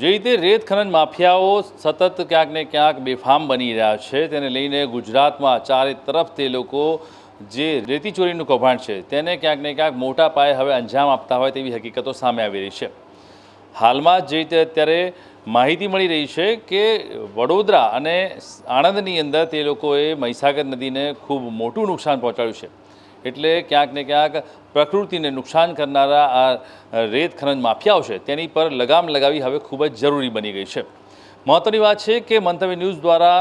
જે રીતે રેત ખનન માફિયાઓ સતત ક્યાંક ને ક્યાંક બેફામ બની રહ્યા છે, તેને લઈને ગુજરાતમાં ચારે તરફ તે લોકો જે રેતી ચોરીનું કૌભાંડ છે, તેને ક્યાંક ને ક્યાંક મોટા પાયે હવે અંજામ આપતા હોય તેવી હકીકતો સામે આવી રહી છે. હાલમાં જે રીતે અત્યારે માહિતી મળી રહી છે કે વડોદરા અને આણંદની અંદર તે લોકોએ મહીસાગર નદીને ખૂબ મોટું નુકસાન પહોંચાડ્યું છે. એટલે ક્યાંક ને ક્યાંક પ્રકૃતિને નુકસાન કરનારા આ રેત ખનન માફિયાઓ છે, તેની પર લગામ લગાવી હવે ખૂબ જ જરૂરી બની ગઈ છે. મહત્ત્વની વાત છે કે મંતવ્ય ન્યૂઝ દ્વારા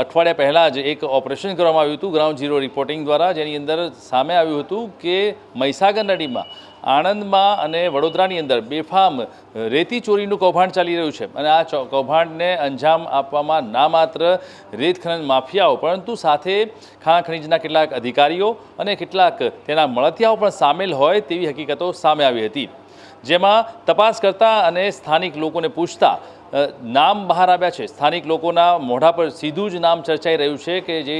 અઠવાડિયા પહેલાં જ એક ઓપરેશન કરવામાં આવ્યું હતું, ગ્રાઉન્ડ ઝીરો રિપોર્ટિંગ દ્વારા, જેની અંદર સામે આવ્યું હતું કે મહીસાગર નદીમાં આણંદમાં અને વડોદરાની અંદર બેફામ રેતી ચોરીનું કૌભાંડ ચાલી રહ્યું છે અને આ કૌભાંડને અંજામ આપવામાં ના માત્ર રેત ખનન માફિયાઓ, પરંતુ સાથે ખાણ ખનીજના કેટલાક અધિકારીઓ અને કેટલાક તેના મળતિયાઓ પણ સામેલ હોય તેવી હકીકતો સામે આવી હતી. જેમાં તપાસ કરતા અને સ્થાનિક લોકોને પૂછતા નામ બહાર આવ્યા છે. સ્થાનિક લોકોના મોઢા પર સીધું જ નામ ચર્ચાઈ રહ્યું છે કે જે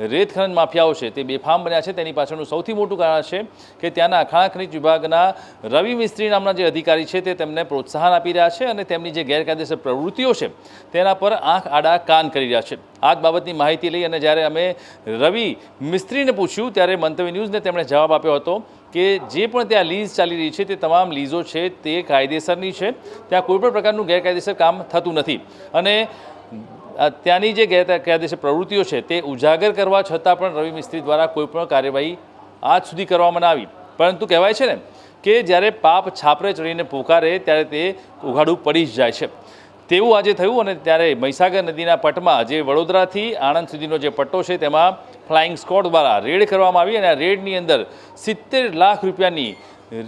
રેત ખનન માફિયાઓ છે તે બેફામ બન્યા છે. તેની પાછળનું સૌથી મોટું કારણ છે કે ત્યાંના ખાણ ખનિજ વિભાગના રવિ મિસ્ત્રી નામના જે અધિકારી છે તે તેમને પ્રોત્સાહન આપી રહ્યા છે અને તેમની જે ગેરકાયદેસર પ્રવૃત્તિઓ છે તેના પર આંખ આડા કાન કરી રહ્યા છે. આ જ બાબતની માહિતી લઈ અને જ્યારે અમે રવિ મિસ્ત્રીને પૂછ્યું ત્યારે મંતવ્ય ન્યૂઝને તેમણે જવાબ આપ્યો હતો કે જે પણ ત્યાં લીઝ ચાલી રહી છે તે તમામ લીઝો છે તે કાયદેસરની છે. ત્યાં કોઈપણ પ્રકારનું ગેરકાયદેસર કામ થતું નથી. અને ત્યાંની જે ગેરકાયદેસર પ્રવૃત્તિઓ છે, તે ઉજાગર કરવા છતાં પણ રવિ મિસ્ત્રી દ્વારા કોઈપણ કાર્યવાહી આજ સુધી કરવામાં આવી. પરંતુ કહેવાય છે ને કે જ્યારે પાપ છાપરે ચડીને પોકારે, ત્યારે તે ઉઘાડું પડી જ જાય છે. તેવું આજે થયું અને ત્યારે મહીસાગર નદીના પટમાં જે વડોદરાથી આણંદ સુધીનો જે પટ્ટો છે, તેમાં ફ્લાઇંગ સ્કોડ દ્વારા રેડ કરવામાં આવી અને આ રેડની અંદર સિત્તેર લાખ રૂપિયાની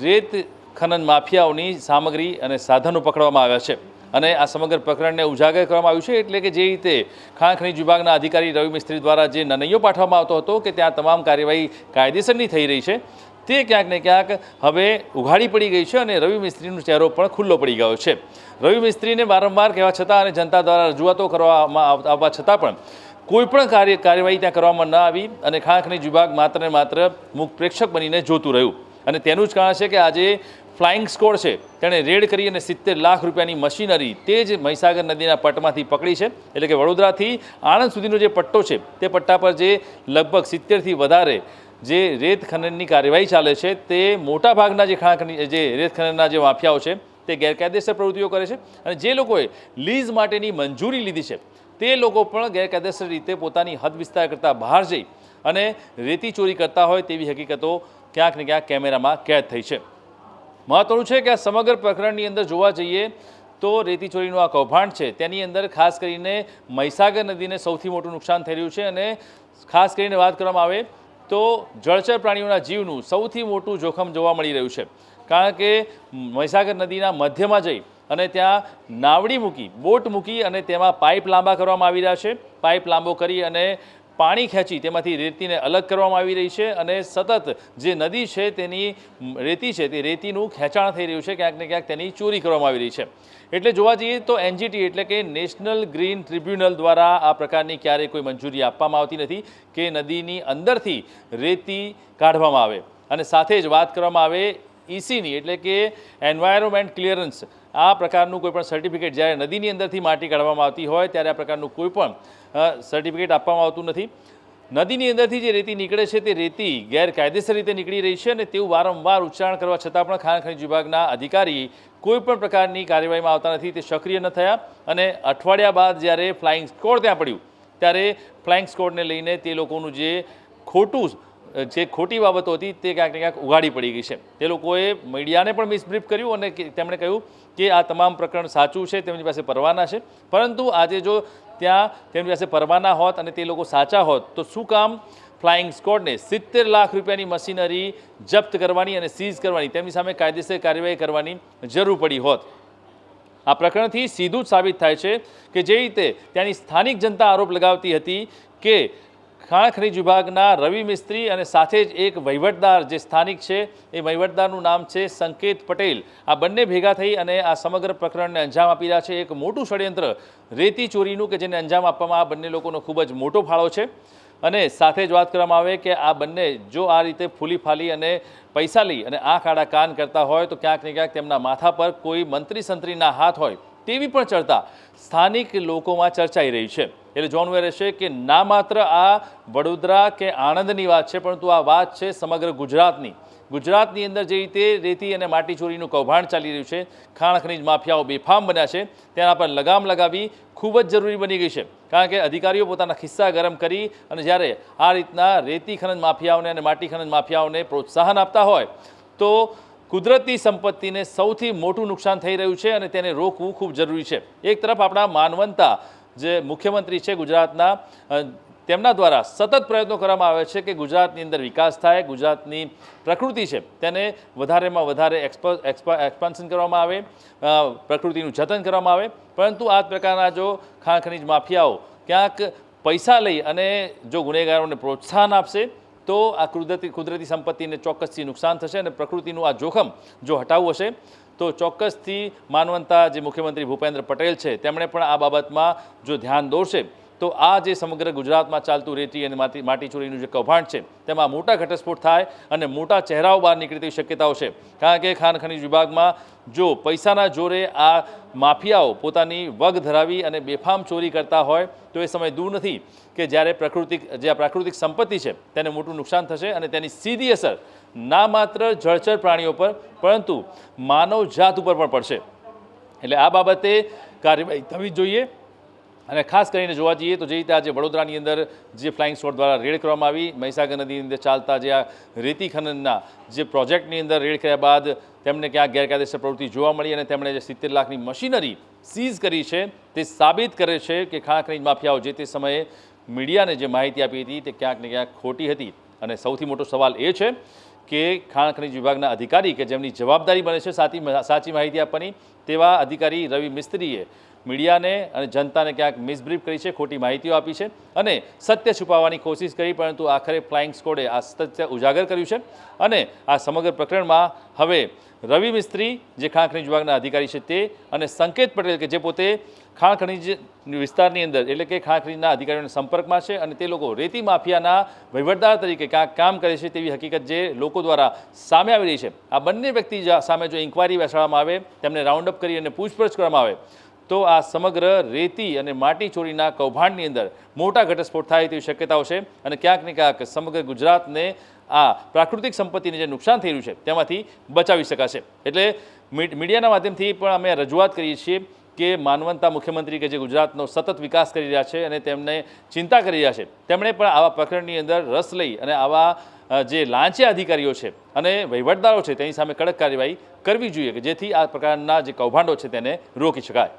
રેત ખનન માફિયાઓની સામગ્રી અને સાધનો પકડવામાં આવ્યા છે. અને આ સમગ્ર પ્રકરણને ઉજાગર કરવામાં આવ્યું છે એટલે કે જે રીતે ખાણ ખનીજ વિભાગના અધિકારી રવિ મિસ્ત્રી દ્વારા જે નનૈયો પાઠવવામાં આવતો હતો કે ત્યાં તમામ કાર્યવાહી કાયદેસરની થઈ રહી છે, તે ક્યાંક ને ક્યાંક હવે ઉઘાડી પડી ગઈ છે અને રવિ મિસ્ત્રીનો ચહેરો પણ ખુલ્લો પડી ગયો છે. રવિ મિસ્ત્રીને વારંવાર કહેવા છતાં અને જનતા દ્વારા રજૂઆતો કરવામાં આવ- આવવા છતાં પણ કોઈ પણ કાર્ય, કાર્યવાહી ત્યાં કરવામાં ન આવી અને ખાણ ખનીજ વિભાગ માત્ર ને માત્ર મુખ પ્રેક્ષક બનીને જોતું રહ્યું. અને તેનું જ કારણ છે કે આજે ફ્લાઇંગ સ્કોડ છે. તેણે રેડ કરી અને સિત્તેર લાખ રૂપિયાની મશીનરી તે જ મહીસાગર નદીના પટમાંથી પકડી છે. એટલે કે વડોદરાથી આણંદ સુધીનો જે પટ્ટો છે, તે પટ્ટા પર જે લગભગ સિત્તેરથી વધારે જે રેત ખનનની કાર્યવાહી ચાલે છે, તે મોટાભાગના જે ખાણ જે રેત ખનનના જે માફિયાઓ છે, તે ગેરકાયદેસર પ્રવૃત્તિઓ કરે છે. અને જે લોકોએ લીઝ માટેની મંજૂરી લીધી છે, તે લોકો પણ ગેરકાયદેસર રીતે પોતાની હદ વિસ્તાર કરતાં બહાર જઈ અને રેતી ચોરી કરતા હોય તેવી હકીકતો ક્યાંક ને ક્યાંક કેમેરામાં કેદ થઈ છે. મહત્વનું છે કે આ સમગ્ર પ્રકરણની અંદર જોવા જઈએ તો રેતી ચોરીનું આ કૌભાંડ છે. તેની અંદર ખાસ કરીને મહીસાગર નદીને સૌથી મોટું નુકસાન થઈ રહ્યું છે અને ખાસ કરીને વાત કરવામાં આવે તો જળચર પ્રાણીઓના જીવનું સૌથી મોટું જોખમ જોવા મળી રહ્યું છે. કારણ કે મહીસાગર નદીના મધ્યમાં જઈ અને ત્યાં નાવડી મૂકી, બોટ મૂકી અને તેમાં પાઇપ લાંબા કરવામાં આવી રહ્યા છે. પાઇપ લાંબો કરી અને પાણી ખેંચી તેમાંથી રેતીને અલગ કરવામાં આવી રહી છે અને સતત જે નદી છે તેની રેતી છે તે રેતીનું ખેંચાણ થઈ રહ્યું છે, ક્યાંક ને ક્યાંક તેની ચોરી કરવામાં આવી રહી છે. એટલે જોવા જઈએ તો એનજીટી એટલે કે નેશનલ ગ્રીન ટ્રિબ્યુનલ દ્વારા આ પ્રકારની ક્યારેય કોઈ મંજૂરી આપવામાં આવતી નથી કે નદીની અંદરથી રેતી કાઢવામાં આવે. અને સાથે જ વાત કરવામાં આવે ઈસીની એટલે કે એન્વાયરમેન્ટ ક્લિયરન્સ આ પ્રકારનું કોઈપણ સર્ટિફિકેટ જ્યારે નદીની અંદરથી માટી કાઢવામાં આવતી હોય, ત્યારે આ પ્રકારનું કોઈપણ સર્ટિફિકેટ આપવામાં આવતું નથી. નદીની અંદરથી જે રેતી નીકળે છે, તે રેતી ગેરકાયદેસર રીતે નીકળી રહી છે અને તેવું વારંવાર ઉચ્ચારણ કરવા છતાં પણ ખાણ ખનીજ વિભાગના અધિકારી કોઈપણ પ્રકારની કાર્યવાહીમાં આવતા નથી. તે સક્રિય ન થયા અને અઠવાડિયા બાદ જ્યારે ફ્લાઇંગ સ્કોડ ત્યાં પડ્યું, ત્યારે ફ્લાઇંગ સ્કોડને લઈને તે લોકોનું જે ખોટું જે ખોટી બાબતો હતી તે ક્યાંક ને ક્યાંક ઉગાડી પડી ગઈ છે. તે લોકોએ મીડિયાને પણ મિસબ્રીફ કર્યું અને તેમણે કહ્યું કે આ તમામ પ્રકરણ સાચું છે, તેમની પાસે પરવાના છે. પરંતુ આજે જો ત્યાં તેમની પાસે પરવાના હોત અને તે લોકો સાચા હોત, તો શું કામ ફ્લાઇંગ સ્કોડને સિત્તેર લાખ રૂપિયાની મશીનરી જપ્ત કરવાની અને સીઝ કરવાની, તેમની સામે કાયદેસર કાર્યવાહી કરવાની જરૂર પડી હોત? આ પ્રકરણથી સીધું જ સાબિત થાય છે કે જે રીતે ત્યાંની સ્થાનિક જનતા આરોપ લગાવતી હતી કે ખાણ ખનીજ વિભાગના રવિ મિસ્ત્રી અને સાથે જ એક વહીવટદાર જે સ્થાનિક છે, એ વહીવટદારનું નામ છે સંકેત પટેલ. આ બંને ભેગા થઈ અને આ સમગ્ર પ્રકરણને અંજામ આપી રહ્યા છે. એક મોટું ષડયંત્ર રેતી ચોરીનું કે જેને અંજામ આપવામાં આ બંને લોકોનો ખૂબ જ મોટો ફાળો છે. અને સાથે જ વાત કરવામાં આવે કે આ બંને જો આ રીતે ફૂલી ફાલી અને પૈસા લઈ અને આંખ આડા કાન કરતા હોય તો ક્યાંક ને ક્યાંક તેમના માથા પર કોઈ મંત્રી સંત્રીના હાથ હોય. તેવી પણ ચર્ચા સ્થાનિક લોકોમાં ચર્ચાઈ રહી છે. એટલે જોવાનું એ રહેશે કે ના માત્ર આ વડોદરા કે આણંદની વાત છે, પરંતુ આ વાત છે સમગ્ર ગુજરાતની. ગુજરાતની અંદર જે રીતે રેતી અને માટી ચોરીનું કૌભાંડ ચાલી રહ્યું છે, ખાણ ખનીજ માફિયાઓ બેફામ બન્યા છે, તેના પર લગામ લગાવવી ખૂબ જ જરૂરી બની ગઈ છે. કારણ કે અધિકારીઓ પોતાના ખિસ્સા ગરમ કરી અને જ્યારે આ રીતના રેતી ખનન માફિયાઓને અને માટી ખનન માફિયાઓને પ્રોત્સાહન આપતા હોય, તો કુદરતી સંપત્તિને સૌથી મોટું નુકસાન થઈ રહ્યું છે અને તેને રોકવું ખૂબ જરૂરી છે. એક તરફ આપણા માનવંતા જે મુખ્યમંત્રી છે ગુજરાતના તેમના દ્વારા સતત પ્રયત્નો કરવામાં આવે છે કે ગુજરાતની અંદર વિકાસ થાય, ગુજરાતની પ્રકૃતિ છે તેને વધારેમાં વધારે એક્સપ- એક્સપ- એક્સપાન્શન કરવામાં આવે પ્રકૃતિનું જતન કરવામાં આવે. પરંતુ આ પ્રકારના જો ખાણ ખનીજ માફિયાઓ ક્યાંક પૈસા લઈ અને જો ગુનેગારોને પ્રોત્સાહન આપશે તો આ કુદરતી કુદરતી સંપત્તિને ચોક્કસથી નુકસાન થશે અને પ્રકૃતિનું આ જોખમ જો હટાવવું હશે, તો ચોક્કસથી માનવંતા જે મુખ્યમંત્રી ભૂપેન્દ્ર પટેલ છે, તેમણે પણ આ બાબતમાં જો ધ્યાન દોરશે તો આ જે સમગ્ર ગુજરાતમાં ચાલતું રેતી અને માટી માટીચોરીનું જે કૌભાંડ છે, તેમાં મોટા ઘટસ્ફોટ થાય અને મોટા ચહેરાઓ બહાર નીકળે તેવી શક્યતાઓ છે. કારણ કે ખાણ ખનીજ વિભાગમાં જો પૈસાના જોરે આ માફિયાઓ પોતાની વગ ધરાવી અને બેફામ ચોરી કરતા હોય, તો એ સમય દૂર નથી કે જ્યારે પ્રાકૃતિક, જે આ પ્રાકૃતિક સંપત્તિ છે, તેને મોટું નુકસાન થશે અને તેની સીધી અસર ના માત્ર જળચર પ્રાણીઓ પર, પરંતુ માનવ જાત ઉપર પણ પડશે. એટલે આ બાબતે કાર્યવાહી થવી જોઈએ. અને ખાસ કરીને જોવા જઈએ તો જે રીતે આજે વડોદરાની અંદર જે ફ્લાઇંગ સ્કોડ દ્વારા રેડ કરવામાં આવી, મહીસાગર નદીની અંદર ચાલતા જે આ રેતી ખનનના જે પ્રોજેક્ટની અંદર રેડ કર્યા બાદ તેમને ક્યાંક ગેરકાયદેસર પ્રવૃત્તિ જોવા મળી અને તેમણે જે સિત્તેર લાખની મશીનરી સીઝ કરી છે, તે સાબિત કરે છે કે ખાણ ખનીજ માફિયાઓ જે તે સમયે મીડિયાને જે માહિતી આપી હતી, તે ક્યાંક ને ક્યાંક ખોટી હતી. અને સૌથી મોટો સવાલ એ છે કે ખાણ ખનીજ વિભાગના અધિકારી કે જેમની જવાબદારી બને છે સાચી સાચી માહિતી આપવાની, તેવા અધિકારી રવિ મિસ્ત્રીએ મીડિયાને અને જનતાને ક્યાંક મિસબ્રીફ કરી છે, ખોટી માહિતીઓ આપી છે અને સત્ય છુપાવવાની કોશિશ કરી, પરંતુ આખરે ફ્લાઇંગ સ્કોડે આ સત્ય ઉજાગર કર્યું છે. અને આ સમગ્ર પ્રકરણમાં હવે રવિ મિસ્ત્રી, જે ખાણ ખનીજ વિભાગના અધિકારી છે તે, અને સંકેત પટેલ કે જે પોતે ખાણ ખનીજ વિસ્તારની અંદર, એટલે કે ખાણ ખનીજના અધિકારીઓના સંપર્કમાં છે અને તે લોકો રેતી માફિયાના વહીવટદાર તરીકે ક્યાંક કામ કરે છે તેવી હકીકત જે લોકો દ્વારા સામે આવી રહી છે. આ બંને વ્યક્તિ સામે જો ઇન્કવાયરી બેસાડવામાં આવે, તેમને રાઉન્ડ અપ કરી અને પૂછપરછ કરવામાં આવે તો આ સમગ્ર રેતી અને માટી ચોરીના કૌભાંડની અંદર મોટા ઘટસ્ફોટ થાય તેવી શક્યતાઓ છે અને ક્યાંક ને ક્યાંક સમગ્ર ગુજરાતને આ પ્રાકૃતિક સંપત્તિને જે નુકસાન થઈ રહ્યું છે, તેમાંથી બચાવી શકાશે. એટલે મીડ- મીડિયાના માધ્યમથી પણ અમે રજૂઆત કરીએ છીએ કે માનવંતા મુખ્યમંત્રી કે જે ગુજરાતનો સતત વિકાસ કરી રહ્યા છે અને તેમને ચિંતા કરી રહ્યા છે, તેમણે પણ આવા પ્રકરણની અંદર રસ લઈ અને આવા જે લાંચિયા અધિકારીઓ છે અને વહીવટદારો છે તેની સામે કડક કાર્યવાહી કરવી જોઈએ કે જેથી આ પ્રકારના જે કૌભાંડો છે તેને રોકી શકાય.